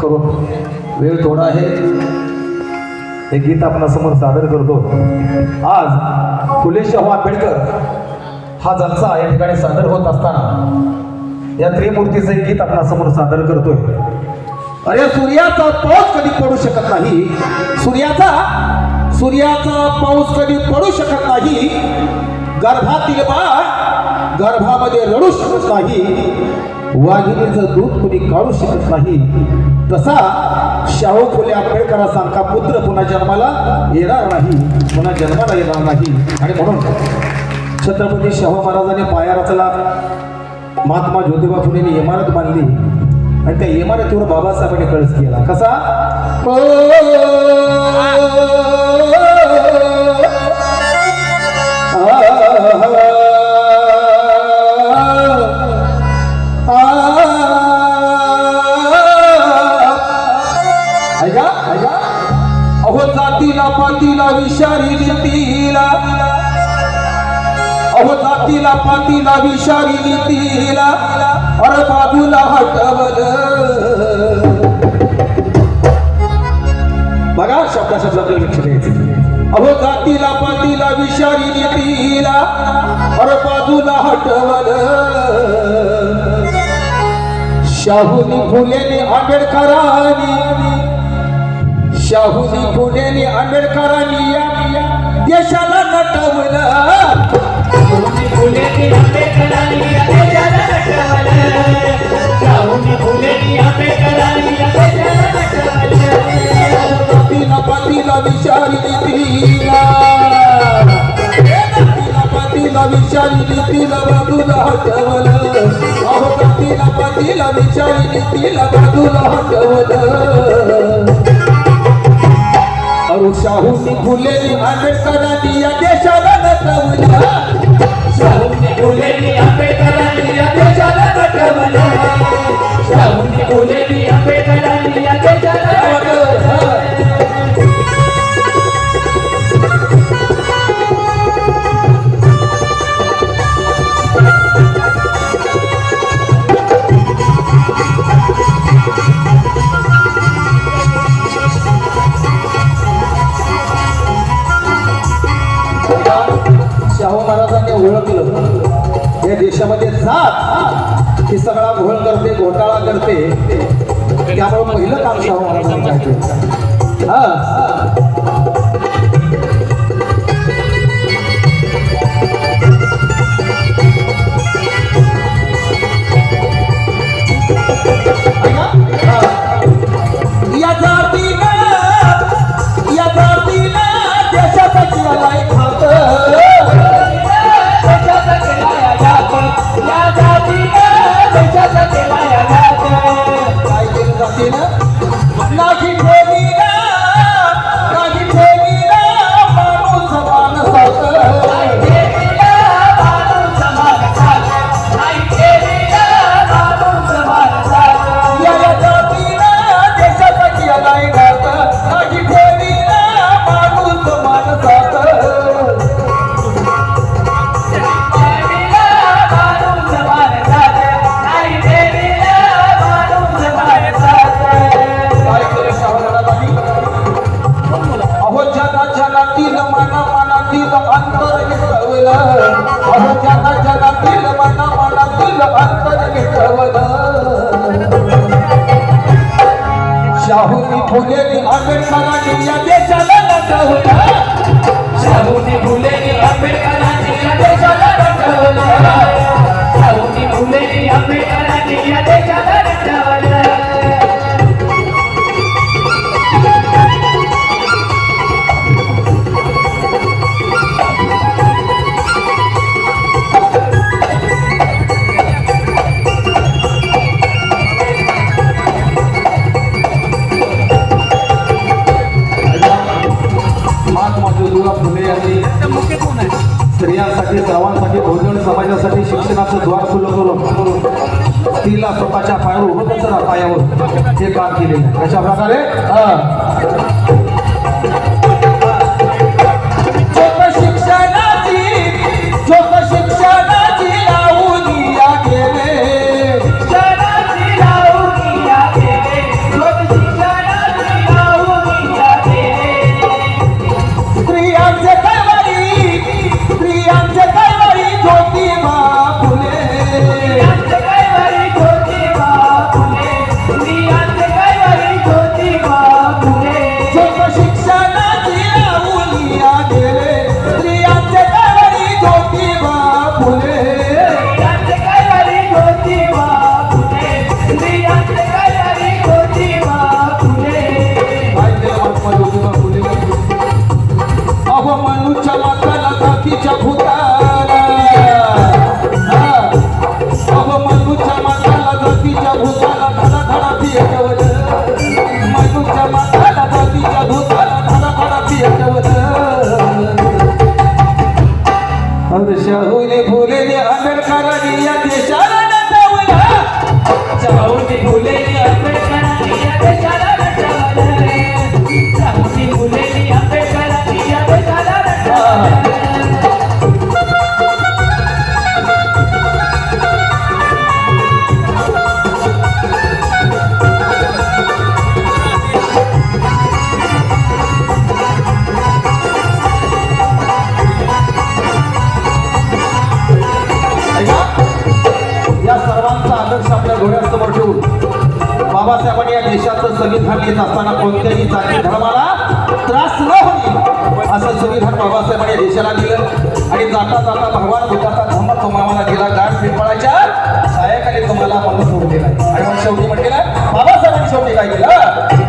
करू. वेळ थोडा आहे. हे गीत आपणासमोर सादर करतो. आज फुले शाहू हो आंबेडकर हा जलसा या ठिकाणी सादर होत असताना या त्रिमूर्तीचं एक गीत आपणासमोर सादर करतोय. अरे सूर्याचा पाऊस कधी पडू शकत नाही? सूर्याचा सूर्याचा पाऊस कधी पडू शकत नाही? गर्भातील बाळ गर्भामध्ये रडू शकत नाही. वाघिणीचं दूध कुणी काढू शकत नाही? तसा शाहू फुले आंबेडकरासारखा पुत्र पुन्हा जन्माला येणार नाही पुन्हा जन्माला येणार नाही. आणि म्हणून छत्रपती शाहू महाराजांनी पाया रचला महात्मा ज्योतिबा फुलेनी इमारत बांधली. आणि त्या इमारतीवर बाबासाहेबांनी कळस केला. कसा? अहो पातीला विषारी तिला अर बाजूला हटवल. बघा शब्दा आपल्याला लक्ष द्यायचं. अहो जातीला पातीला विषारी तिला अर बाजूला हटवल. शाहूनी फुलेने आंबेडकरांनी शाहूनी फुलेने आंबेडकरांनी या देशाला नटवलं. पातीला नीतीला पातीला विषारी नीतीला बाजूला हटवलं. अहो पातीला पातीला विषारी नीतीला बाजूला हटवलं. शाहूनी फुलेली आंबेडकरांनी या देशाला नटवलं शाहूनी फुलेली आंबेडकरांनी या देशाला नटवलं. देशामध्ये जात ही सगळा घोळ करते घोटाळा करते. त्यामुळे पहिलं काम शाहू महाराजांनी पाहिजे हा. शाहूनी फुलेनी आंबेडकरांनी या देशाला नटवलं शाहूनी फुलेनी आंबेडकरांनी या स्त्रीला स्वतःच्या पायावर उभं कसं पायावर हे काम केले अशा प्रकारे घेत असताना कोणत्याही जाती धर्माला त्रास न होईल असं संविधान बाबासाहेबांनी देशाला दिलं. आणि जाता जाता भगवान बुद्धाचा धर्म तुम्हाला दिला. गाठ पिंपळाच्या सायकाने तुम्हाला माणूस सोडलेला आणि शेवटी म्हटलेला बाबासाहेबांनी शेवटी काय केलं?